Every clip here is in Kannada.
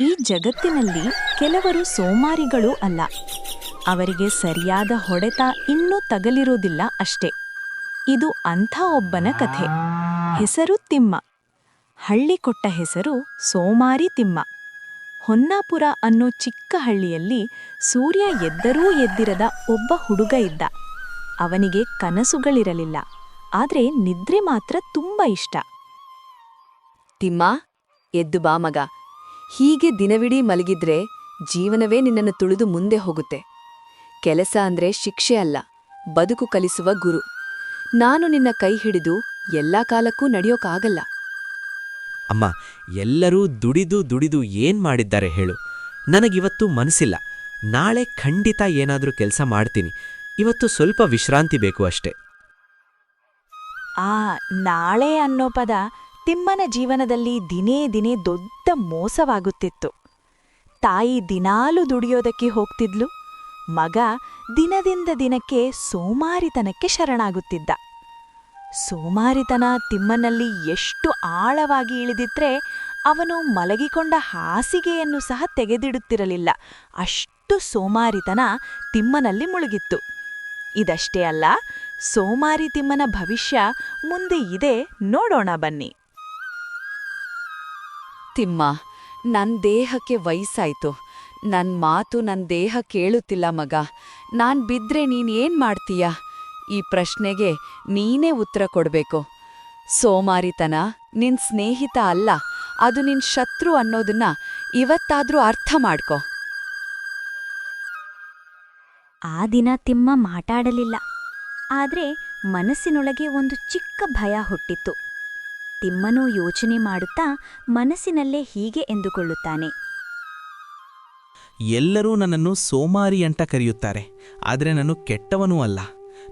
ಈ ಜಗತ್ತಿನಲ್ಲಿ ಕೆಲವರು ಸೋಮಾರಿಗಳು ಅಲ್ಲ. ಅವರಿಗೆ ಸರಿಯಾದ ಹೊಡೆತ ಇನ್ನೂ ತಗಲಿರೋದಿಲ್ಲ ಅಷ್ಟೇ. ಇದು ಅಂಥ ಒಬ್ಬನ ಕಥೆ. ಹೆಸರು ತಿಮ್ಮ. ಹಳ್ಳಿ ಕೊಟ್ಟ ಹೆಸರು ಸೋಮಾರಿ ತಿಮ್ಮ. ಹೊನ್ನಾಪುರ ಅನ್ನೋ ಚಿಕ್ಕ ಹಳ್ಳಿಯಲ್ಲಿ ಸೂರ್ಯ ಎದ್ದರೂ ಎದ್ದಿರದ ಒಬ್ಬ ಹುಡುಗ ಇದ್ದ. ಅವನಿಗೆ ಕನಸುಗಳಿರಲಿಲ್ಲ. ಆದರೆ ನಿದ್ರೆ ಮಾತ್ರ ತುಂಬಾ ಇಷ್ಟ. ತಿಮ್ಮ, ಎದ್ದು ಬಾ ಮಗ. ಹೀಗೆ ದಿನವಿಡೀ ಮಲಗಿದ್ರೆ ಜೀವನವೇ ನಿನ್ನನ್ನು ತುಳಿದು ಮುಂದೆ ಹೋಗುತ್ತೆ. ಕೆಲಸ ಅಂದ್ರೆ ಶಿಕ್ಷೆ ಅಲ್ಲ ಬದುಕು ಕಲಿಸುವ ಗುರು. ನಾನು ನಿನ್ನ ಕೈ ಹಿಡಿದು ಎಲ್ಲಾ ಕಾಲಕ್ಕೂ ನಡೆಯೋಕಾಗಲ್ಲ. ಅಮ್ಮ ಎಲ್ಲರೂ ದುಡಿದು ದುಡಿದು ಏನ್ ಮಾಡಿದ್ದಾರೆ ಹೇಳು. ನನಗಿವತ್ತು ಮನಸ್ಸಿಲ್ಲ. ನಾಳೆ ಖಂಡಿತ ಏನಾದ್ರೂ ಕೆಲಸ ಮಾಡ್ತೀನಿ. ಇವತ್ತು ಸ್ವಲ್ಪ ವಿಶ್ರಾಂತಿ ಬೇಕು ಅಷ್ಟೇ. ಆ ನಾಳೆ ಅನ್ನೋ ಪದ ತಿಮ್ಮನ ಜೀವನದಲ್ಲಿ ದಿನೇ ದಿನೇ ದೊಡ್ಡ ಮೋಸವಾಗುತ್ತಿತ್ತು. ತಾಯಿ ದಿನಾಲು ದುಡಿಯೋದಕ್ಕೆ ಹೋಗ್ತಿದ್ಲು, ಮಗ ದಿನದಿಂದ ದಿನಕ್ಕೆ ಸೋಮಾರಿತನಕ್ಕೆ ಶರಣಾಗುತ್ತಿದ್ದ. ಸೋಮಾರಿತನ ತಿಮ್ಮನಲ್ಲಿ ಎಷ್ಟು ಆಳವಾಗಿ ಇಳಿದಿದ್ರೆ ಅವನು ಮಲಗಿಕೊಂಡ ಹಾಸಿಗೆಯನ್ನು ಸಹ ತೆಗೆದಿಡುತ್ತಿರಲಿಲ್ಲ. ಅಷ್ಟು ಸೋಮಾರಿತನ ತಿಮ್ಮನಲ್ಲಿ ಮುಳುಗಿತ್ತು. ಇದಷ್ಟೇ ಅಲ್ಲ, ಸೋಮಾರಿ ತಿಮ್ಮನ ಭವಿಷ್ಯ ಮುಂದೆ ಇದೆ, ನೋಡೋಣ ಬನ್ನಿ. ತಿಮ್ಮ ನನ್ನ ದೇಹಕ್ಕೆ ವಯಸ್ಸಾಯ್ತು. ನನ್ನ ಮಾತು ನನ್ನ ದೇಹ ಕೇಳುತ್ತಿಲ್ಲ ಮಗ. ನಾನ್ ಬಿದ್ರೆ ನೀನೇನ್ ಮಾಡ್ತೀಯ? ಈ ಪ್ರಶ್ನೆಗೆ ನೀನೇ ಉತ್ತರ ಕೊಡ್ಬೇಕು. ಸೋಮಾರಿತನ, ನಿನ್ ಸ್ನೇಹಿತ ಅಲ್ಲ. ಅದು ನಿನ್ ಶತ್ರು ಅನ್ನೋದನ್ನ ಇವತ್ತಾದ್ರೂ ಅರ್ಥ ಮಾಡ್ಕೊ. ಆ ದಿನ ತಿಮ್ಮ ಮಾತಾಡಲಿಲ್ಲ. ಆದ್ರೆ ಮನಸ್ಸಿನೊಳಗೆ ಒಂದು ಚಿಕ್ಕ ಭಯ ಹುಟ್ಟಿತ್ತು. ತಿಮ್ಮನೂ ಯೋಚನೆ ಮಾಡುತ್ತಾ ಮನಸ್ಸಿನಲ್ಲೇ ಹೀಗೆ ಎಂದುಕೊಳ್ಳುತ್ತಾನೆ. ಎಲ್ಲರೂ ನನ್ನನ್ನು ಸೋಮಾರಿ ಅಂತ ಕರೆಯುತ್ತಾರೆ, ಆದರೆ ನಾನು ಕೆಟ್ಟವನೂ ಅಲ್ಲ.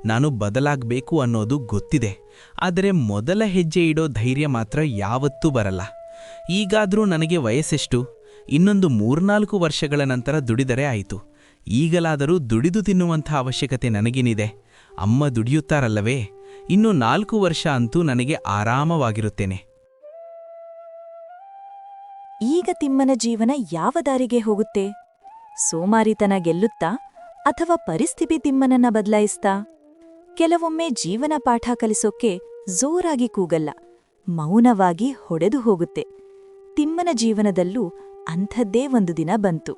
ನಾನು ಬದಲಾಗಬೇಕು ಅನ್ನೋದು ಗೊತ್ತಿದೆ, ಆದರೆ ಮೊದಲ ಹೆಜ್ಜೆ ಇಡೋ ಧೈರ್ಯ ಮಾತ್ರ ಯಾವತ್ತೂ ಬರಲ್ಲ. ಈಗಾದರೂ ನನಗೆ ವಯಸ್ಸೆಷ್ಟು? ಇನ್ನೊಂದು ಮೂರ್ನಾಲ್ಕು ವರ್ಷಗಳ ನಂತರ ದುಡಿದರೆ ಆಯಿತು. ಈಗಲಾದರೂ ದುಡಿದು ತಿನ್ನುವಂಥ ಅವಶ್ಯಕತೆ ನನಗೇನಿದೆ? ಅಮ್ಮ ದುಡಿಯುತ್ತಾರಲ್ಲವೇ? ಇನ್ನು ನಾಲ್ಕು ವರ್ಷ ಅಂತೂ ನನಗೆ ಆರಾಮವಾಗಿರುತ್ತೇನೆ. ಈಗ ತಿಮ್ಮನ ಜೀವನ ಯಾವ ದಾರಿಗೆ ಹೋಗುತ್ತೆ? ಸೋಮಾರಿತನ ಗೆಲ್ಲುತ್ತಾ ಅಥವಾ ಪರಿಸ್ಥಿತಿ ತಿಮ್ಮನನ್ನ ಬದಲಾಯಿಸ್ತಾ? ಕೆಲವೊಮ್ಮೆ ಜೀವನ ಪಾಠ ಕಲಿಸೋಕೆ ಜೋರಾಗಿ ಕೂಗಲ್ಲ, ಮೌನವಾಗಿ ಹೊಡೆದು ಹೋಗುತ್ತೆ. ತಿಮ್ಮನ ಜೀವನದಲ್ಲೂ ಅಂಥದ್ದೇ ಒಂದು ದಿನ ಬಂತು.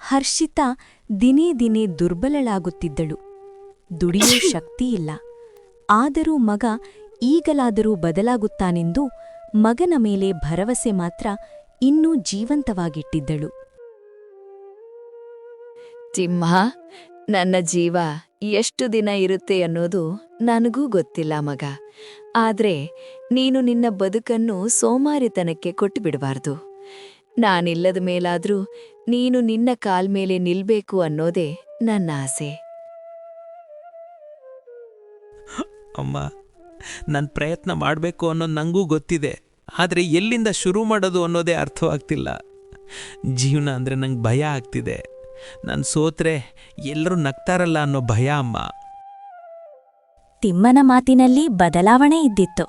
ಹರ್ಷಿತಾ ದಿನೇ ದಿನೇ ದುರ್ಬಲಳಾಗುತ್ತಿದ್ದಳು. ದುಡಿಯೋ ಶಕ್ತಿಯಿಲ್ಲ ಆದರೂ ಮಗ ಈಗಲಾದರೂ ಬದಲಾಗುತ್ತಾನೆಂದು ಮಗನ ಮೇಲೆ ಭರವಸೆ ಮಾತ್ರ ಇನ್ನೂ ಜೀವಂತವಾಗಿಟ್ಟಿದ್ದಳು. ತಿಮ್ಮ ನನ್ನ ಜೀವ ಎಷ್ಟು ದಿನ ಇರುತ್ತೆ ಅನ್ನೋದು ನನಗೂ ಗೊತ್ತಿಲ್ಲ ಮಗ. ಆದ್ರೆ ನೀನು ನಿನ್ನ ಬದುಕನ್ನು ಸೋಮಾರಿತನಕ್ಕೆ ಕೊಟ್ಟುಬಿಡಬಾರ್ದು. ನಾನಿಲ್ಲದ ಮೇಲಾದ್ರೂ ನೀನು ನಿನ್ನ ಕಾಲ್ಮೇಲೆ ನಿಲ್ಬೇಕು ಅನ್ನೋದೇ ನನ್ನ ಆಸೆ. ಅಮ್ಮ ನನ್ನ ಪ್ರಯತ್ನ ಮಾಡಬೇಕು ಅನ್ನೋದು ನನಗೂ ಗೊತ್ತಿದೆ, ಆದರೆ ಎಲ್ಲಿಂದ ಶುರು ಮಾಡೋದು ಅನ್ನೋದೇ ಅರ್ಥವಾಗ್ತಿಲ್ಲ. ಜೀವನ ಅಂದರೆ ನಂಗೆ ಭಯ ಆಗ್ತಿದೆ. ನಾನು ಸೋತ್ರೆ ಎಲ್ಲರೂ ನಗ್ತಾರಲ್ಲ ಅನ್ನೋ ಭಯ ಅಮ್ಮ. ತಿಮ್ಮನ ಮಾತಿನಲ್ಲಿ ಬದಲಾವಣೆ ಇದ್ದಿತ್ತು,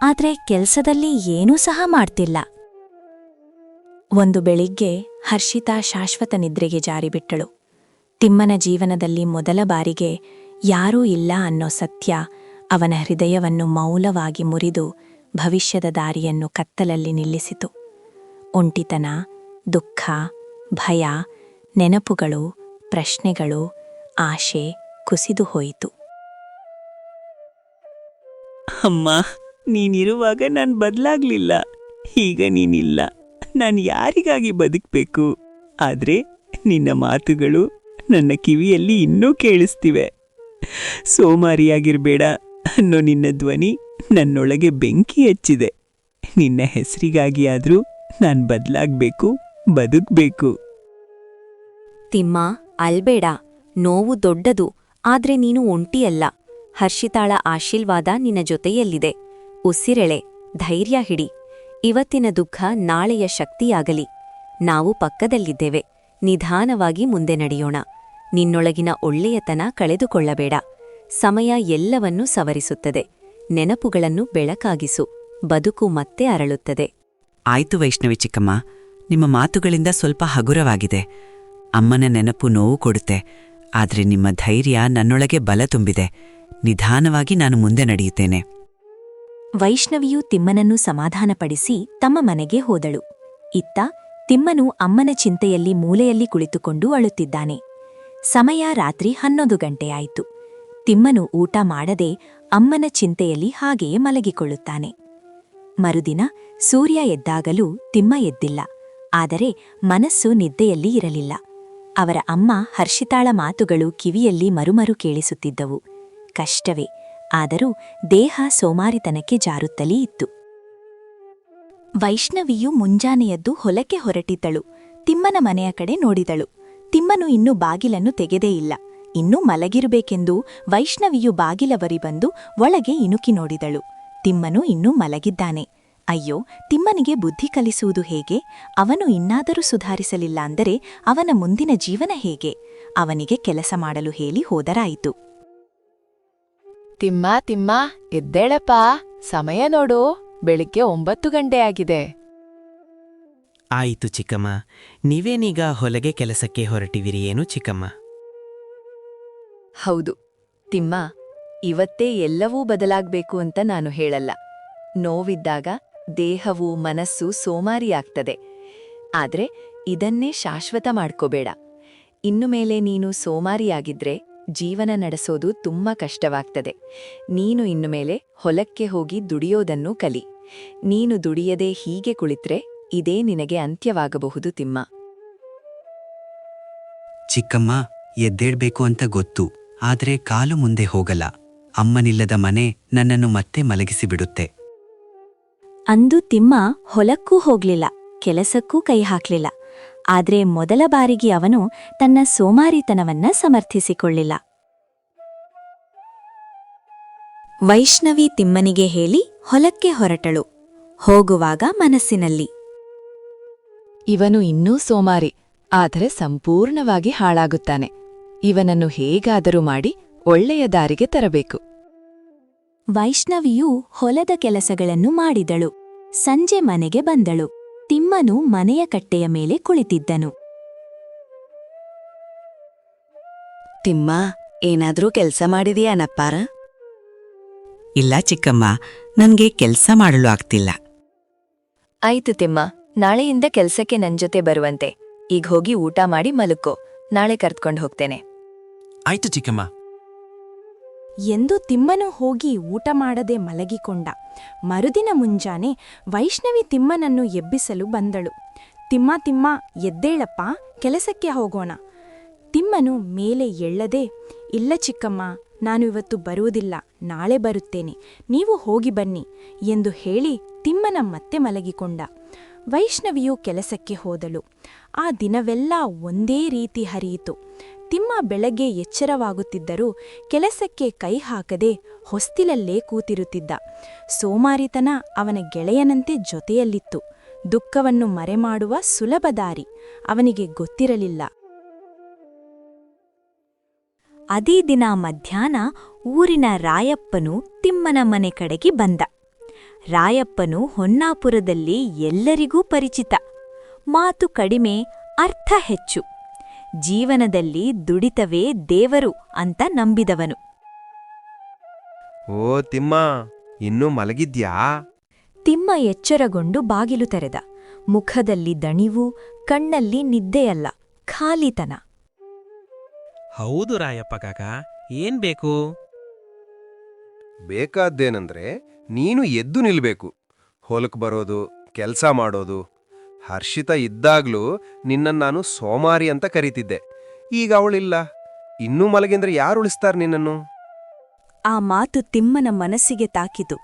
ಆದರೆ ಕೆಲಸದಲ್ಲಿ ಏನೂ ಸಹ ಮಾಡ್ತಿಲ್ಲ. ಒಂದು ಬೆಳಿಗ್ಗೆ ಹರ್ಷಿತಾ ಶಾಶ್ವತ ನಿದ್ರೆಗೆ ಜಾರಿಬಿಟ್ಟಳು. ತಿಮ್ಮನ ಜೀವನದಲ್ಲಿ ಮೊದಲ ಬಾರಿಗೆ ಯಾರೂ ಇಲ್ಲ ಅನ್ನೋ ಸತ್ಯ ಅವನ ಹೃದಯವನ್ನು ಮೌಲವಾಗಿ ಮುರಿದು ಭವಿಷ್ಯದ ದಾರಿಯನ್ನು ಕತ್ತಲಲ್ಲಿ ನಿಲ್ಲಿಸಿತು. ಒಂಟಿತನ, ದುಃಖ, ಭಯ, ನೆನಪುಗಳು, ಪ್ರಶ್ನೆಗಳು, ಆಶೆ ಕುಸಿದು ಹೋಯಿತು. ಅಮ್ಮ, ನೀನಿರುವಾಗ ನಾನು ಬದಲಾಗ್ಲಿಲ್ಲ. ಈಗ ನೀನಿಲ್ಲ. ನಾನು ಯಾರಿಗಾಗಿ ಬದುಕಬೇಕು? ಆದ್ರೆ ನಿನ್ನ ಮಾತುಗಳು ನನ್ನ ಕಿವಿಯಲ್ಲಿ ಇನ್ನೂ ಕೇಳಿಸ್ತಿವೆ. ಸೋಮಾರಿಯಾಗಿರ್ಬೇಡ. ಅನ್ನೋ ನಿನ್ನ ಧ್ವನಿ ನನ್ನೊಳಗೆ ಬೆಂಕಿ ಹಚ್ಚಿದೆ. ನಿನ್ನ ಹೆಸರಿಗಾಗಿ ಆದ್ರೂ ನಾನು ಬದಲಾಗ್ಬೇಕು, ಬದುಕ್ಬೇಕು. ತಿಮ್ಮ, ಅಲ್ಬೇಡ. ನೋವು ದೊಡ್ಡದು, ಆದ್ರೆ ನೀನು ಒಂಟಿಯಲ್ಲ. ಹರ್ಷಿತಾಳ ಆಶೀರ್ವಾದ ನಿನ್ನ ಜೊತೆಯಲ್ಲಿದೆ. ಉಸಿರೆಳೆ, ಧೈರ್ಯ ಹಿಡಿ. ಇವತ್ತಿನ ದುಃಖ ನಾಳೆಯ ಶಕ್ತಿಯಾಗಲಿ. ನಾವು ಪಕ್ಕದಲ್ಲಿದ್ದೇವೆ. ನಿಧಾನವಾಗಿ ಮುಂದೆ ನಡೆಯೋಣ. ನಿನ್ನೊಳಗಿನ ಒಳ್ಳೆಯತನ ಕಳೆದುಕೊಳ್ಳಬೇಡ. ಸಮಯ ಎಲ್ಲವನ್ನೂ ಸವರಿಸುತ್ತದೆ. ನೆನಪುಗಳನ್ನು ಬೆಳಕಾಗಿಸು. ಬದುಕು ಮತ್ತೆ ಅರಳುತ್ತದೆ. ಆಯ್ತು ವೈಷ್ಣವಿ ಚಿಕ್ಕಮ್ಮ. ನಿಮ್ಮ ಮಾತುಗಳಿಂದ ಸ್ವಲ್ಪ ಹಗುರವಾಗಿದೆ. ಅಮ್ಮನ ನೆನಪು ನೋವು ಕೊಡುತ್ತೆ. ಆದರೆ ನಿಮ್ಮ ಧೈರ್ಯ ನನ್ನೊಳಗೆ ಬಲ ತುಂಬಿದೆ. ನಿಧಾನವಾಗಿ ನಾನು ಮುಂದೆ ನಡೆಯುತ್ತೇನೆ. ವೈಷ್ಣವಿಯು ತಿಮ್ಮನನ್ನು ಸಮಾಧಾನಪಡಿಸಿ ತಮ್ಮ ಮನೆಗೆ ಹೋದಳು. ಇತ್ತ ತಿಮ್ಮನು ಅಮ್ಮನ ಚಿಂತೆಯಲ್ಲಿ ಮೂಲೆಯಲ್ಲಿ ಕುಳಿತುಕೊಂಡು ಅಳುತ್ತಿದ್ದಾನೆ. ಸಮಯ ರಾತ್ರಿ ಹನ್ನೊಂದು ಗಂಟೆಯಾಯಿತು. ತಿಮ್ಮನು ಊಟ ಮಾಡದೆ ಅಮ್ಮನ ಚಿಂತೆಯಲ್ಲಿ ಹಾಗೆಯೇ ಮಲಗಿಕೊಳ್ಳುತ್ತಾನೆ. ಮರುದಿನ ಸೂರ್ಯ ಎದ್ದಾಗಲೂ ತಿಮ್ಮ ಎದ್ದಿಲ್ಲ. ಆದರೆ ಮನಸ್ಸು ನಿದ್ದೆಯಲ್ಲಿ ಇರಲಿಲ್ಲ. ಅವರ ಅಮ್ಮ ಹರ್ಷಿತಾಳ ಮಾತುಗಳು ಕಿವಿಯಲ್ಲಿ ಮರುಮರು ಕೇಳಿಸುತ್ತಿದ್ದವು. ಕಷ್ಟವೇ, ಆದರೂ ದೇಹ ಸೋಮಾರಿತನಕ್ಕೆ ಜಾರುತ್ತಲೇ ಇತ್ತು. ವೈಷ್ಣವಿಯು ಮುಂಜಾನೆಯದ್ದು ಹೊಲಕ್ಕೆ ಹೊರಟಿದ್ದಳು. ತಿಮ್ಮನ ಮನೆಯ ಕಡೆ ನೋಡಿದಳು. ತಿಮ್ಮನು ಇನ್ನೂ ಬಾಗಿಲನ್ನು ತೆಗೆದೇ ಇಲ್ಲ. ಇನ್ನೂ ಮಲಗಿರಬೇಕೆಂದು ವೈಷ್ಣವಿಯು ಬಾಗಿಲವರಿ ಬಂದು ಒಳಗೆ ಇಣುಕಿ ನೋಡಿದಳು. ತಿಮ್ಮನು ಇನ್ನೂ ಮಲಗಿದ್ದಾನೆ. ಅಯ್ಯೋ ತಿಮ್ಮನಿಗೆ ಬುದ್ಧಿ ಕಲಿಸುವುದು ಹೇಗೆ? ಅವನು ಇನ್ನಾದರೂ ಸುಧಾರಿಸಲಿಲ್ಲ ಅಂದರೆ ಅವನ ಮುಂದಿನ ಜೀವನ ಹೇಗೆ? ಅವನಿಗೆ ಕೆಲಸ ಮಾಡಲು ಹೇಳಿ ಹೋದರಾಯಿತು. ತಿಮ್ಮ ತಿಮ್ಮ ಎದ್ದೇಳಪ್ಪ. ಸಮಯ ನೋಡು. ಬೆಳಿಗ್ಗೆ ಒಂಬತ್ತು ಗಂಟೆ ಆಗಿದೆ. ಆಯಿತು ಚಿಕ್ಕಮ್ಮ. ನೀವೇನೀಗ ಹೊಲಗೆ ಕೆಲಸಕ್ಕೆ ಹೊರಟಿವಿರಿ ಏನು ಚಿಕ್ಕಮ್ಮ? ಹೌದು. ತಿಮ್ಮ, ಇವತ್ತೇ ಎಲ್ಲವೂ ಬದಲಾಗ್ಬೇಕು ಅಂತ ನಾನು ಹೇಳಲ್ಲ. ನೋವಿದ್ದಾಗ ದೇಹವು ಮನಸ್ಸು ಸೋಮಾರಿಯಾಗ್ತದೆ. ಆದ್ರೆ ಇದನ್ನೇ ಶಾಶ್ವತ ಮಾಡ್ಕೋಬೇಡ. ಇನ್ನು ಮೇಲೆ ನೀನು ಸೋಮಾರಿಯಾಗಿದ್ರೆ ಜೀವನ ನಡೆಸೋದು ತುಂಬಾ ಕಷ್ಟವಾಗ್ತದೆ. ನೀನು ಇನ್ನು ಮೇಲೆ ಹೊಲಕ್ಕೆ ಹೋಗಿ ದುಡಿಯೋದನ್ನು ಕಲಿ. ನೀನು ದುಡಿಯದೆ ಹೀಗೆ ಕುಳಿತ್ರೆ ಇದೇ ನಿನಗೆ ಅಂತ್ಯವಾಗಬಹುದು ತಿಮ್ಮ. ಚಿಕ್ಕಮ್ಮ, ಎದ್ದೇಳ್ಬೇಕು ಅಂತ ಗೊತ್ತು. ಆದರೆ ಕಾಲು ಮುಂದೆ ಹೋಗಲ್ಲ. ಅಮ್ಮನಿಲ್ಲದ ಮನೆ ನನ್ನನ್ನು ಮತ್ತೆ ಮಲಗಿಸಿಬಿಡುತ್ತೆ ಅಂದು ತಿಮ್ಮ ಹೊಲಕ್ಕೂ ಹೋಗ್ಲಿಲ್ಲ. ಕೆಲಸಕ್ಕೂ ಕೈ ಹಾಕ್ಲಿಲ್ಲ. ಆದ್ರೆ ಮೊದಲ ಬಾರಿಗೆ ಅವನು ತನ್ನ ಸೋಮಾರಿತನವನ್ನ ಸಮರ್ಥಿಸಿಕೊಳ್ಳಿಲ್ಲ. ವೈಷ್ಣವಿ ತಿಮ್ಮನಿಗೆ ಹೇಳಿ ಹೊಲಕ್ಕೆ ಹೊರಟಳು. ಹೋಗುವಾಗ ಮನಸ್ಸಿನಲ್ಲಿ. ಇವನು ಇನ್ನೂ ಸೋಮಾರಿ ಆದರೆ ಸಂಪೂರ್ಣವಾಗಿ ಹಾಳಾಗುತ್ತಾನೆ. ಇವನನ್ನು ಹೇಗಾದರೂ ಮಾಡಿ ಒಳ್ಳೆಯ ದಾರಿಗೆ ತರಬೇಕು. ವೈಷ್ಣವಿಯು ಹೊಲದ ಕೆಲಸಗಳನ್ನು ಮಾಡಿದಳು. ಸಂಜೆ ಮನೆಗೆ ಬಂದಳು. ತಿಮ್ಮನು ಮನೆಯ ಕಟ್ಟೆಯ ಮೇಲೆ ಕುಳಿತಿದ್ದನು. ತಿಮ್ಮ ಏನಾದ್ರೂ ಕೆಲಸ ಮಾಡಿದೆಯಾ ನಪ್ಪಾರ? ಇಲ್ಲ ಚಿಕ್ಕಮ್ಮ ನನ್ಗೆ ಕೆಲಸ ಮಾಡಲು ಆಗ್ತಿಲ್ಲ. ಆಯ್ತು ತಿಮ್ಮ ನಾಳೆಯಿಂದ ಕೆಲ್ಸಕ್ಕೆ ನನ್ ಜೊತೆ ಬರುವಂತೆ. ಈಗ ಹೋಗಿ ಊಟ ಮಾಡಿ ಮಲುಕೋ ನಾಳೆ ಕರ್ತ್ಕೊಂಡು ಹೋಗ್ತೇನೆ. ಆಯ್ತು ಚಿಕ್ಕಮ್ಮ. ಎಂದು ತಿಮ್ಮನು ಹೋಗಿ ಊಟ ಮಾಡದೆ ಮಲಗಿಕೊಂಡ. ಮರುದಿನ ಮುಂಜಾನೆ ವೈಷ್ಣವಿ ತಿಮ್ಮನನ್ನು ಎಬ್ಬಿಸಲು ಬಂದಳು. ತಿಮ್ಮ ತಿಮ್ಮ, ಎದ್ದೇಳಪ್ಪ, ಕೆಲಸಕ್ಕೆ ಹೋಗೋಣ. ತಿಮ್ಮನು ಮೇಲೆ ಎಳ್ಳದೆ, ಇಲ್ಲ ಚಿಕ್ಕಮ್ಮ, ನಾನು ಇವತ್ತು ಬರುವುದಿಲ್ಲ, ನಾಳೆ ಬರುತ್ತೇನೆ, ನೀವು ಹೋಗಿ ಬನ್ನಿ ಎಂದು ಹೇಳಿ ತಿಮ್ಮನ ಮತ್ತೆ ಮಲಗಿಕೊಂಡ. ವೈಷ್ಣವಿಯು ಕೆಲಸಕ್ಕೆ ಹೋದಳು. ಆ ದಿನವೆಲ್ಲ ಒಂದೇ ರೀತಿ ಹರಿಯಿತು. ತಿಮ್ಮ ಬೆಳಗ್ಗೆ ಎಚ್ಚರವಾಗುತ್ತಿದ್ದರೂ ಕೆಲಸಕ್ಕೆ ಕೈ ಹಾಕದೆ ಹೊಸ್ತಿಲಲ್ಲೇ ಕೂತಿರುತ್ತಿದ್ದ. ಸೋಮಾರಿತನ ಅವನ ಗೆಳೆಯನಂತೆ ಜೊತೆಯಲ್ಲಿತ್ತು. ದುಃಖವನ್ನು ಮರೆಮಾಡುವ ಸುಲಭ ದಾರಿ ಅವನಿಗೆ ಗೊತ್ತಿರಲಿಲ್ಲ. ಅದೇ ದಿನ ಮಧ್ಯಾಹ್ನ ಊರಿನ ರಾಯಪ್ಪನು ತಿಮ್ಮನ ಮನೆ ಕಡೆಗೆ ಬಂದ. ರಾಯಪ್ಪನು ಹೊನ್ನಾಪುರದಲ್ಲಿ ಎಲ್ಲರಿಗೂ ಪರಿಚಿತ. ಮಾತು ಕಡಿಮೆ, ಅರ್ಥ ಹೆಚ್ಚು. ಜೀವನದಲ್ಲಿ ದುಡಿತವೇ ದೇವರು ಅಂತ ನಂಬಿದವನು. ಓ ತಿಮ್ಮ ಇನ್ನೂ ಮಲಗಿದ್ಯಾ? ತಿಮ್ಮ ಎಚ್ಚರಗೊಂಡು ಬಾಗಿಲು ತೆರೆದ. ಮುಖದಲ್ಲಿ ದಣಿವು ಕಣ್ಣಲ್ಲಿ ನಿದ್ದೆಯಲ್ಲ ಖಾಲಿತನ. ಹೌದು ರಾಯಪ್ಪ ಕಾಕ ಏನ್ ಬೇಕು? ಬೇಕಾದ್ದೇನಂದ್ರೆ ನೀನು ಎದ್ದು ನಿಲ್ಬೇಕು. ಹೊಲಕ್ ಬರೋದು ಕೆಲ್ಸ ಮಾಡೋದು ಹರ್ಷಿತ ಇದ್ದಾಗ್ಲೂ ನಿನ್ನನ್ನು ನಾನು ಸೋಮಾರಿ ಅಂತ ಕರೀತಿದ್ದೆ. ಈಗ ಅವಳಿಲ್ಲ. ಇನ್ನೂ ಮಲಗಿಂದ್ರೆ ಯಾರು ಉಳಿಸ್ತಾರ ನಿನ್ನನ್ನು? ಆ ಮಾತು ತಿಮ್ಮನ ಮನಸ್ಸಿಗೆ ತಾಕಿತು.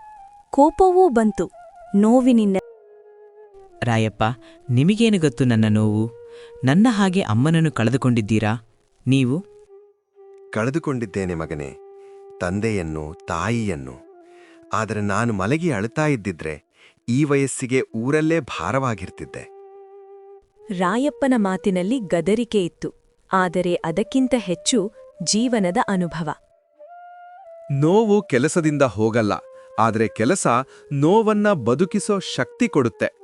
ಕೋಪವೂ ಬಂತು. ನೋವಿನಿಂದ ರಾಯಪ್ಪ ನಿಮಗೇನು ಗೊತ್ತು ನನ್ನ ನೋವು? ನನ್ನ ಹಾಗೆ ಅಮ್ಮನನ್ನು ಕಳೆದುಕೊಂಡಿದ್ದೀರಾ? ನೀವು? ಕಳೆದುಕೊಂಡಿದ್ದೇನೆ ಮಗನೇ. ತಂದೆಯನ್ನು ತಾಯಿಯನ್ನು. ಆದರೆ ನಾನು ಮಲಗಿ ಅಳುತ್ತಾ ಇದ್ದಿದ್ರೆ ಈ ವಯಸ್ಸಿಗೆ ಊರಲ್ಲೇ ಭಾರವಾಗಿರ್ತಿದ್ದೆ. ರಾಯಪ್ಪನ ಮಾತಿನಲ್ಲಿ ಗದರಿಕೆ ಇತ್ತು. ಆದರೆ ಅದಕ್ಕಿಂತ ಹೆಚ್ಚು ಜೀವನದ ಅನುಭವ. ನೋವು ಕೆಲಸದಿಂದ ಹೋಗಲ್ಲ. ಆದ್ರೆ ಕೆಲಸ ನೋವನ್ನ ಬದುಕಿಸೋ ಶಕ್ತಿ ಕೊಡುತ್ತೆ.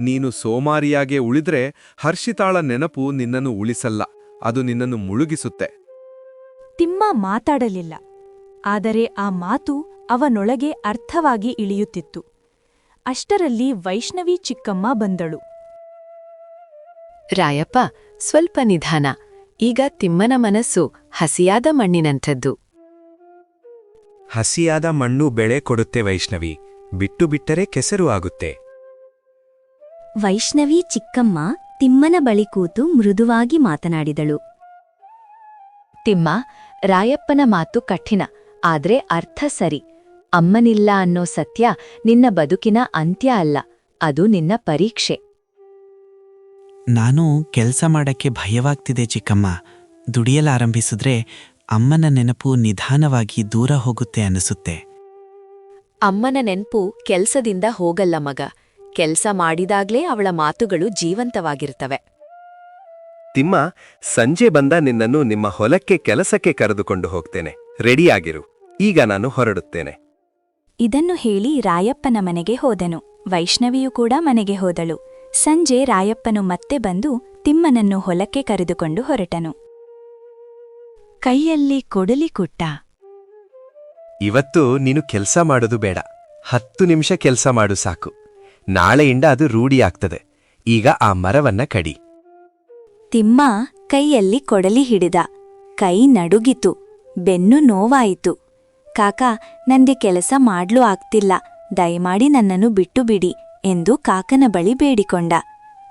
ನೀನು ಸೋಮಾರಿಯಾಗೆ ಉಳಿದ್ರೆ ಹರ್ಷಿತಾಳ ನೆನಪು ನಿನ್ನನ್ನು ಉಳಿಸಲ್ಲ. ಅದು ನಿನ್ನನ್ನು ಮುಳುಗಿಸುತ್ತೆ. ತಿಮ್ಮ ಮಾತಾಡಲಿಲ್ಲ. ಆದರೆ ಆ ಮಾತು ಅವನೊಳಗೆ ಅರ್ಥವಾಗಿ ಇಳಿಯುತ್ತಿತ್ತು. ಅಷ್ಟರಲ್ಲಿ ವೈಷ್ಣವಿ ಚಿಕ್ಕಮ್ಮ ಬಂದಳು. ರಾಯಪ್ಪ ಸ್ವಲ್ಪ ನಿಧಾನ. ಈಗ ತಿಮ್ಮನ ಮನಸ್ಸು ಹಸಿಯಾದ ಮಣ್ಣಿನಂಥದ್ದು. ಹಸಿಯಾದ ಮಣ್ಣು ಬೆಳೆ ಕೊಡುತ್ತೆ ವೈಷ್ಣವಿ. ಬಿಟ್ಟು ಬಿಟ್ಟರೆ ಕೆಸರು ಆಗುತ್ತೆ. ವೈಷ್ಣವಿ ಚಿಕ್ಕಮ್ಮ ತಿಮ್ಮನ ಬಳಿ ಕೂತು ಮೃದುವಾಗಿ ಮಾತನಾಡಿದಳು. ತಿಮ್ಮ ರಾಯಪ್ಪನ ಮಾತು ಕಠಿಣ ಆದ್ರೆ ಅರ್ಥ ಸರಿ. ಅಮ್ಮನಿಲ್ಲ ಅನ್ನೋ ಸತ್ಯ ನಿನ್ನ ಬದುಕಿನ ಅಂತ್ಯ ಅಲ್ಲ ಅದು ನಿನ್ನ ಪರೀಕ್ಷೆ. ನಾನು ಕೆಲಸ ಮಾಡಕ್ಕೆ ಭಯವಾಗ್ತಿದೆ ಚಿಕ್ಕಮ್ಮ. ದುಡಿಯಲಾರಂಭಿಸಿದ್ರೆ ಅಮ್ಮನ ನೆನಪು ನಿಧಾನವಾಗಿ ದೂರ ಹೋಗುತ್ತೆ ಅನಿಸುತ್ತೆ. ಅಮ್ಮನ ನೆನ್ಪು ಕೆಲ್ಸದಿಂದ ಹೋಗಲ್ಲ ಮಗ. ಕೆಲ್ಸ ಮಾಡಿದಾಗ್ಲೇ ಅವಳ ಮಾತುಗಳು ಜೀವಂತವಾಗಿರ್ತವೆ. ತಿಮ್ಮ ಸಂಜೆ ಬಂದ ನಿನ್ನನ್ನು ನಿಮ್ಮ ಹೊಲಕ್ಕೆ ಕೆಲಸಕ್ಕೆ ಕರೆದುಕೊಂಡು ಹೋಗ್ತೇನೆ. ರೆಡಿಯಾಗಿರು. ಈಗ ನಾನು ಹೊರಡುತ್ತೇನೆ. ಇದನ್ನು ಹೇಳಿ ರಾಯಪ್ಪನ ಮನೆಗೆ ಹೋದನು. ವೈಷ್ಣವಿಯು ಕೂಡ ಮನೆಗೆ ಹೋದಳು. ಸಂಜೆ ರಾಯಪ್ಪನು ಮತ್ತೆ ಬಂದು ತಿಮ್ಮನನ್ನು ಹೊಲಕ್ಕೆ ಕರೆದುಕೊಂಡು ಹೊರಟನು. ಕೈಯಲ್ಲಿ ಕೊಡಲಿ ಕುಟ್ಟ. ಇವತ್ತು ನೀನು ಕೆಲಸ ಮಾಡೋದು ಬೇಡ. ಹತ್ತು ನಿಮಿಷ ಕೆಲಸ ಮಾಡು ಸಾಕು. ನಾಳೆಯಿಂದ ಅದು ರೂಢಿಯಾಗ್ತದೆ ಈಗ ಆ ಮರವನ್ನ ಕಡಿ. ತಿಮ್ಮ ಕೈಯಲ್ಲಿ ಕೊಡಲಿ ಹಿಡಿದ. ಕೈ ನಡುಗಿತು. ಬೆನ್ನು ನೋವಾಯಿತು. ಕಾಕ ನಂಗೆ ಕೆಲಸ ಮಾಡ್ಲೂ ಆಗ್ತಿಲ್ಲ. ದಯಮಾಡಿ ನನ್ನನ್ನು ಬಿಟ್ಟು ಬಿಡಿ ಎಂದು ಕಾಕನ ಬಳಿ ಬೇಡಿಕೊಂಡ.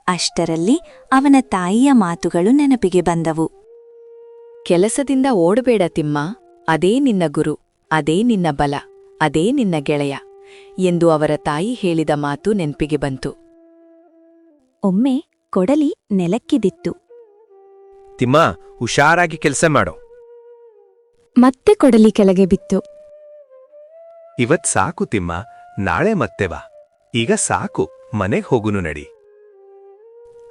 ಅಷ್ಟರಲ್ಲಿ ಅವನ ತಾಯಿಯ ಮಾತುಗಳು ನೆನಪಿಗೆ ಬಂದವು. ಕೆಲಸದಿಂದ ಓಡಬೇಡ ತಿಮ್ಮ. ಅದೇ ನಿನ್ನ ಗುರು ಅದೇ ನಿನ್ನ ಬಲ ಅದೇ ನಿನ್ನ ಗೆಳೆಯ ಎಂದು ಅವರ ತಾಯಿ ಹೇಳಿದ ಮಾತು ನೆನಪಿಗೆ ಬಂತು. ಒಮ್ಮೆ ಕೊಡಲಿ ನೆಲಕ್ಕಿದಿತ್ತು. ತಿಮ್ಮ ಹುಷಾರಾಗಿ ಕೆಲಸ ಮಾಡು. ಮತ್ತೆ ಕೊಡಲಿ ಕೆಳಗೆ ಬಿತ್ತು. ಇವತ್ ಸಾಕು ತಿಮ್ಮ ನಾಳೆ ಮತ್ತೆ ಬಾ ಈಗ ಸಾಕು ಮನೆಗ್ ಹೋಗುನು ನಡಿ.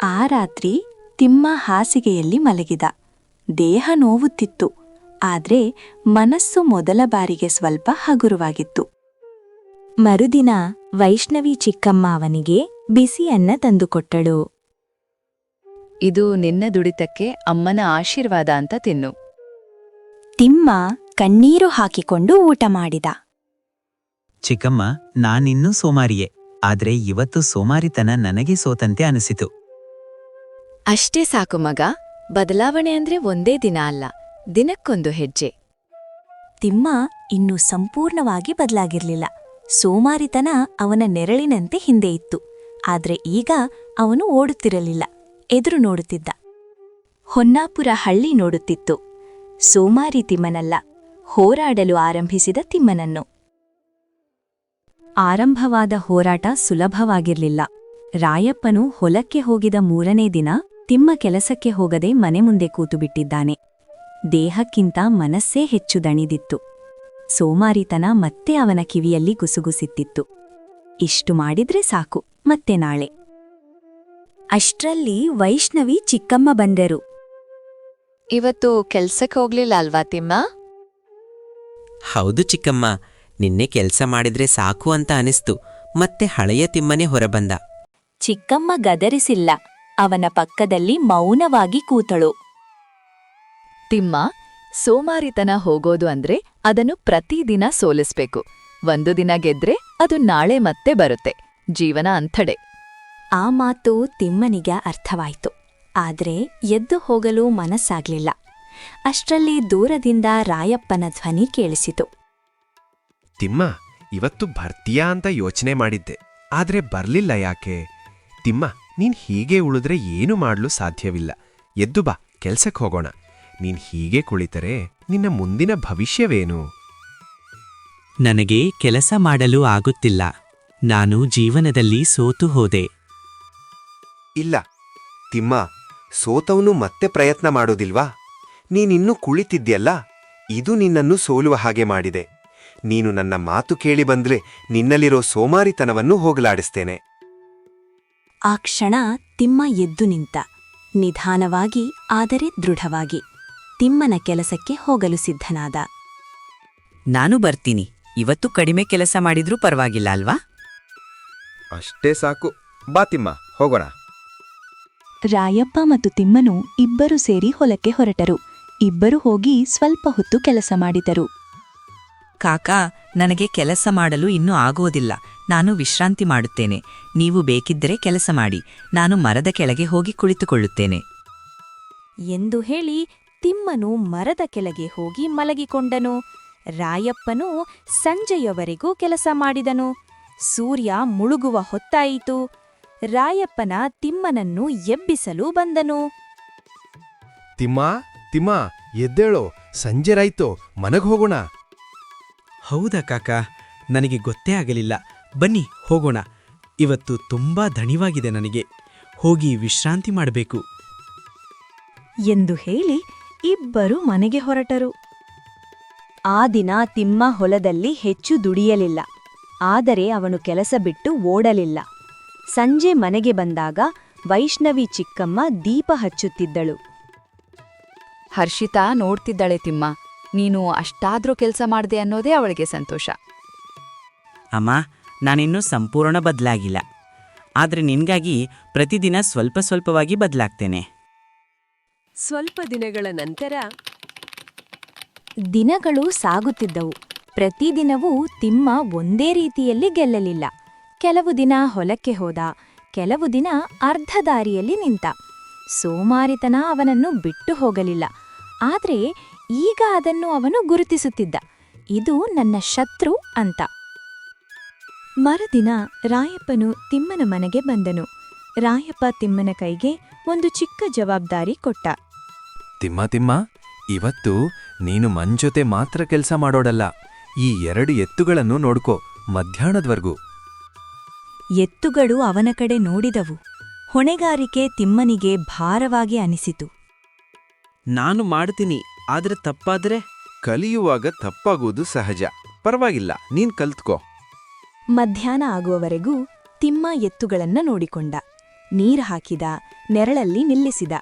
ಆ ರಾತ್ರಿ ತಿಮ್ಮ ಹಾಸಿಗೆಯಲ್ಲಿ ಮಲಗಿದ. ದೇಹ ನೋವುತ್ತಿತ್ತು. ಆದ್ರೆ ಮನಸ್ಸು ಮೊದಲ ಬಾರಿಗೆ ಸ್ವಲ್ಪ ಹಗುರವಾಗಿತ್ತು. ಮರುದಿನ ವೈಷ್ಣವಿ ಚಿಕ್ಕಮ್ಮ ಅವನಿಗೆ ಬಿಸಿಯನ್ನ ತಂದುಕೊಟ್ಟಳು ಇದು ನಿನ್ನ ದುಡಿತಕ್ಕೆ ಅಮ್ಮನ ಆಶೀರ್ವಾದ ಅಂತ ತಿನ್ನು. ತಿಮ್ಮ ಕಣ್ಣೀರು ಹಾಕಿಕೊಂಡು ಊಟ ಮಾಡಿದ. ಚಿಕ್ಕಮ್ಮ, ನಾನಿನ್ನೂ ಸೋಮಾರಿಯೇ. ಆದ್ರೆ ಇವತ್ತು ಸೋಮಾರಿತನ ನನಗೆ ಸೋತಂತೆ ಅನಿಸಿತು. ಅಷ್ಟೇ ಸಾಕು ಮಗ. ಬದಲಾವಣೆ ಅಂದ್ರೆ ಒಂದೇ ದಿನ ಅಲ್ಲ, ದಿನಕ್ಕೊಂದು ಹೆಜ್ಜೆ. ತಿಮ್ಮ ಇನ್ನೂ ಸಂಪೂರ್ಣವಾಗಿ ಬದಲಾಗಿರ್ಲಿಲ್ಲ. ಸೋಮಾರಿತನ ಅವನ ನೆರಳಿನಂತೆ ಹಿಂದೆ ಇತ್ತು. ಆದ್ರೆ ಈಗ ಅವನು ಓಡುತ್ತಿರಲಿಲ್ಲ, ಎದುರು ನೋಡುತ್ತಿದ್ದ. ಹೊನ್ನಾಪುರ ಹಳ್ಳಿ ನೋಡುತ್ತಿತ್ತು. ಸೋಮಾರಿ ತಿಮ್ಮನಲ್ಲ, ಹೋರಾಡಲು ಆರಂಭಿಸಿದ ತಿಮ್ಮನನ್ನು. ಆರಂಭವಾದ ಹೋರಾಟ ಸುಲಭವಾಗಿರ್ಲಿಲ್ಲ. ರಾಯಪ್ಪನು ಹೊಲಕ್ಕೆ ಹೋಗಿದ ಮೂರನೇ ದಿನ ತಿಮ್ಮ ಕೆಲಸಕ್ಕೆ ಹೋಗದೆ ಮನೆ ಮುಂದೆ ಕೂತುಬಿಟ್ಟಿದ್ದಾನೆ. ದೇಹಕ್ಕಿಂತ ಮನಸ್ಸೇ ಹೆಚ್ಚು ದಣಿದಿತ್ತು. ಸೋಮಾರಿತನ ಮತ್ತೆ ಅವನ ಕಿವಿಯಲ್ಲಿ ಗುಸುಗುಸಿತ್ತಿತ್ತು. ಇಷ್ಟು ಮಾಡಿದ್ರೆ ಸಾಕು ಮತ್ತೆ ನಾಳೆ. ಅಷ್ಟ್ರಲ್ಲಿ ವೈಷ್ಣವಿ ಚಿಕ್ಕಮ್ಮ ಬಂದರು. ಇವತ್ತು ಕೆಲ್ಸಕ್ಕೆ ಹೋಗ್ಲಿಲ್ಲ ಅಲ್ವಾ ತಿಮ್ಮ? ಹೌದು ಚಿಕ್ಕಮ್ಮ. ನಿನ್ನೆ ಕೆಲಸ ಮಾಡಿದ್ರೆ ಸಾಕು ಅಂತ ಅನಿಸ್ತು. ಮತ್ತೆ ಹಳೆಯ ತಿಮ್ಮನೆ ಹೊರಬಂದ. ಚಿಕ್ಕಮ್ಮ ಗದರಿಸಿಲ್ಲ. ಅವನ ಪಕ್ಕದಲ್ಲಿ ಮೌನವಾಗಿ ಕೂತಳು. ತಿಮ್ಮ ಸೋಮಾರಿತನ ಹೋಗೋದು ಅಂದ್ರೆ ಅದನ್ನು ಪ್ರತಿದಿನ ಸೋಲಿಸ್ಬೇಕು. ಒಂದು ದಿನ ಗೆದ್ರೆ ಅದು ನಾಳೆ ಮತ್ತೆ ಬರುತ್ತೆ. ಜೀವನ ಅಂಥಡೆ. ಆ ಮಾತು ತಿಮ್ಮನಿಗೆ ಅರ್ಥವಾಯಿತು. ಆದ್ರೆ ಎದ್ದು ಹೋಗಲು ಮನಸ್ಸಾಗ್ಲಿಲ್ಲ. ಅಷ್ಟರಲ್ಲಿ ದೂರದಿಂದ ರಾಯಪ್ಪನ ಧ್ವನಿ ಕೇಳಿಸಿತು. ತಿಮ್ಮ ಇವತ್ತು ಬರ್ತೀಯಾ ಅಂತ ಯೋಚನೆ ಮಾಡಿದ್ದೆ. ಆದ್ರೆ ಬರ್ಲಿಲ್ಲ ಯಾಕೆ? ತಿಮ್ಮ ನೀನ್ ಹೀಗೆ ಉಳಿದ್ರೆ ಏನು ಮಾಡಲು ಸಾಧ್ಯವಿಲ್ಲ. ಎದ್ದು ಬಾ ಕೆಲ್ಸಕ್ಕೆ ಹೋಗೋಣ. ನೀನ್ ಹೀಗೆ ಕುಳಿತರೆ ನಿನ್ನ ಮುಂದಿನ ಭವಿಷ್ಯವೇನು? ನನಗೆ ಕೆಲಸ ಮಾಡಲು ಆಗುತ್ತಿಲ್ಲ. ನಾನು ಜೀವನದಲ್ಲಿ ಸೋತು ಹೋದೆ. ಇಲ್ಲ. ತಿಮ್ಮ ಸೋತವನು ಮತ್ತೆ ಪ್ರಯತ್ನ ಮಾಡೋದಿಲ್ವಾ? ನೀನಿನ್ನೂ ಕುಳಿತಿದ್ಯಲ್ಲ ಇದು ನಿನ್ನನ್ನು ಸೋಲುವ ಹಾಗೆ ಮಾಡಿದೆ. ನೀನು ನನ್ನ ಮಾತು ಕೇಳಿ ಬಂದ್ರೆ ನಿನ್ನಲ್ಲಿರೋ ಸೋಮಾರಿತನವನ್ನು ಹೋಗಲಾಡಿಸ್ತೇನೆ. ಆ ಕ್ಷಣ ತಿಮ್ಮ ಎದ್ದು ನಿಂತ. ನಿಧಾನವಾಗಿ ಆದರೆ ದೃಢವಾಗಿ ತಿಮ್ಮನ ಕೆಲಸಕ್ಕೆ ಹೋಗಲು ಸಿದ್ಧನಾದ. ನಾನು ಬರ್ತೀನಿ. ಇವತ್ತು ಕಡಿಮೆ ಕೆಲಸ ಮಾಡಿದ್ರೂ ಪರವಾಗಿಲ್ಲ ಅಲ್ವಾ? ಅಷ್ಟೇ ಸಾಕು. ಬಾ ತಿಮ್ಮ ಹೋಗೋಣ. ರಾಯಪ್ಪ ಮತ್ತು ತಿಮ್ಮನು ಇಬ್ಬರು ಸೇರಿ ಹೊಲಕ್ಕೆ ಹೊರಟರು. ಇಬ್ಬರು ಹೋಗಿ ಸ್ವಲ್ಪ ಹೊತ್ತು ಕೆಲಸ ಮಾಡಿದರು. ಕಾಕಾ ನನಗೆ ಕೆಲಸ ಮಾಡಲು ಇನ್ನೂ ಆಗೋದಿಲ್ಲ ನಾನು ವಿಶ್ರಾಂತಿ ಮಾಡುತ್ತೇನೆ. ನೀವು ಬೇಕಿದ್ದರೆ ಕೆಲಸ ಮಾಡಿ. ನಾನು ಮರದ ಕೆಳಗೆ ಹೋಗಿ ಕುಳಿತುಕೊಳ್ಳುತ್ತೇನೆ. ಎಂದು ಹೇಳಿ ತಿಮ್ಮನು ಮರದ ಕೆಳಗೆ ಹೋಗಿ ಮಲಗಿಕೊಂಡನು. ರಾಯಪ್ಪನು ಸಂಜೆಯವರೆಗೂ ಕೆಲಸ ಮಾಡಿದನು. ಸೂರ್ಯ ಮುಳುಗುವ ಹೊತ್ತಾಯಿತು. ರಾಯಪ್ಪನ ತಿಮ್ಮನನ್ನು ಎಬ್ಬಿಸಲು ಬಂದನು. ತಿಮ್ಮ ತಿಮ್ಮ ಎದ್ದೇಳೋ. ಸಂಜೆರಾಯ್ತು ಮನಗ್ ಹೋಗೋಣ. ಹೌದಾ ಕಾಕ? ನನಗೆ ಗೊತ್ತೇ ಆಗಲಿಲ್ಲ. ಬನ್ನಿ ಹೋಗೋಣ. ಇವತ್ತು ತುಂಬಾ ದಣಿವಾಗಿದೆ ನನಗೆ. ಹೋಗಿ ವಿಶ್ರಾಂತಿ ಮಾಡಬೇಕು. ಎಂದು ಹೇಳಿ ಇಬ್ಬರು ಮನೆಗೆ ಹೊರಟರು. ಆ ದಿನ ತಿಮ್ಮ ಹೊಲದಲ್ಲಿ ಹೆಚ್ಚು ದುಡಿಯಲಿಲ್ಲ. ಆದರೆ ಅವನು ಕೆಲಸ ಬಿಟ್ಟು ಓಡಲಿಲ್ಲ. ಸಂಜೆ ಮನೆಗೆ ಬಂದಾಗ ವೈಷ್ಣವಿ ಚಿಕ್ಕಮ್ಮ ದೀಪ ಹಚ್ಚುತ್ತಿದ್ದಳು. ಹರ್ಷಿತಾ ನೋಡ್ತಿದ್ದಾಳೆ ತಿಮ್ಮ. ನೀನು ಅಷ್ಟಾದ್ರೂ ಕೆಲಸ ಮಾಡಿದೆ ಅನ್ನೋದೇ ಅವಳಿಗೆ ಸಂತೋಷ. ಅಮ್ಮ ನಾನಿನ್ನೂ ಸಂಪೂರ್ಣ ಬದಲಾಗಿಲ್ಲ. ಆದರೆ ನಿನ್ಗಾಗಿ ಪ್ರತಿದಿನ ಸ್ವಲ್ಪ ಸ್ವಲ್ಪವಾಗಿ ಬದಲಾಗ್ತೇನೆ. ಸ್ವಲ್ಪ ದಿನಗಳ ನಂತರ ದಿನಗಳು ಸಾಗುತ್ತಿದ್ದವು. ಪ್ರತಿದಿನವೂ ತಿಮ್ಮ ಒಂದೇ ರೀತಿಯಲ್ಲಿ ಗೆಲ್ಲಲಿಲ್ಲ. ಕೆಲವು ದಿನ ಹೊಲಕ್ಕೆ ಹೋದ ಕೆಲವು ದಿನ ಅರ್ಧ ದಾರಿಯಲ್ಲಿ ನಿಂತ. ಸೋಮಾರಿತನ ಅವನನ್ನು ಬಿಟ್ಟು ಹೋಗಲಿಲ್ಲ. ಆದರೆ ಈಗ ಅದನ್ನು ಅವನು ಗುರುತಿಸುತ್ತಿದ್ದ. ಇದು ನನ್ನ ಶತ್ರು ಅಂತ. ಮರುದಿನ ರಾಯಪ್ಪನು ತಿಮ್ಮನ ಮನೆಗೆ ಬಂದನು. ರಾಯಪ್ಪ ತಿಮ್ಮನ ಕೈಗೆ ಒಂದು ಚಿಕ್ಕ ಜವಾಬ್ದಾರಿ ಕೊಟ್ಟ. ತಿಮ್ಮ ತಿಮ್ಮ ಇವತ್ತು ನೀನು ಮಂಜೊತೆ ಮಾತ್ರ ಕೆಲಸ ಮಾಡೋಡಲ್ಲ ಈ ಎರಡು ಎತ್ತುಗಳನ್ನು ನೋಡ್ಕೋ ಮಧ್ಯಾಹ್ನದ್ವರ್ಗೂ. ಎತ್ತುಗಳು ಅವನ ಕಡೆ ನೋಡಿದವು. ಹೊಣೆಗಾರಿಕೆ ತಿಮ್ಮನಿಗೆ ಭಾರವಾಗಿ ಅನಿಸಿತು. ನಾನು ಮಾಡ್ತೀನಿ. ಆದ್ರೆ ತಪ್ಪಾದ್ರೆ ಕಲಿಯುವಾಗ ತಪ್ಪಾಗುವುದು ಸಹಜ. ಪರವಾಗಿಲ್ಲ, ನೀನ್ ಕಲ್ತ್ಕೋ. ಮಧ್ಯಾಹ್ನ ಆಗುವವರೆಗೂ ತಿಮ್ಮ ಎತ್ತುಗಳನ್ನ ನೋಡಿಕೊಂಡ. ನೀರು ಹಾಕಿದ, ನೆರಳಲ್ಲಿ ನಿಲ್ಲಿಸಿದ.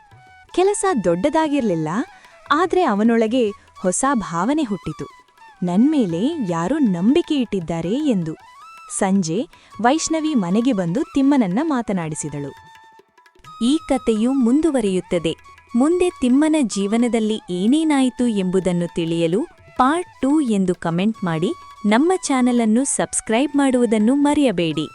ಕೆಲಸ ದೊಡ್ಡದಾಗಿರ್ಲಿಲ್ಲ, ಆದ್ರೆ ಅವನೊಳಗೆ ಹೊಸ ಭಾವನೆ ಹುಟ್ಟಿತು. ನನ್ಮೇಲೆ ಯಾರೋ ನಂಬಿಕೆ ಇಟ್ಟಿದ್ದಾರೆ ಎಂದು. ಸಂಜೆ ವೈಷ್ಣವಿ ಮನೆಗೆ ಬಂದು ತಿಮ್ಮನನ್ನ ಮಾತನಾಡಿಸಿದಳು. ಈ ಕತೆಯು ಮುಂದುವರಿಯುತ್ತದೆ. ಮುಂದೆ ತಿಮ್ಮನ ಜೀವನದಲ್ಲಿ ಏನೇನಾಯಿತು ಎಂಬುದನ್ನು ತಿಳಿಯಲು ಪಾರ್ಟ್ ಟೂ ಎಂದು ಕಮೆಂಟ್ ಮಾಡಿ ನಮ್ಮ ಚಾನಲನ್ನು ಸಬ್ಸ್ಕ್ರೈಬ್ ಮಾಡುವುದನ್ನು ಮರೆಯಬೇಡಿ.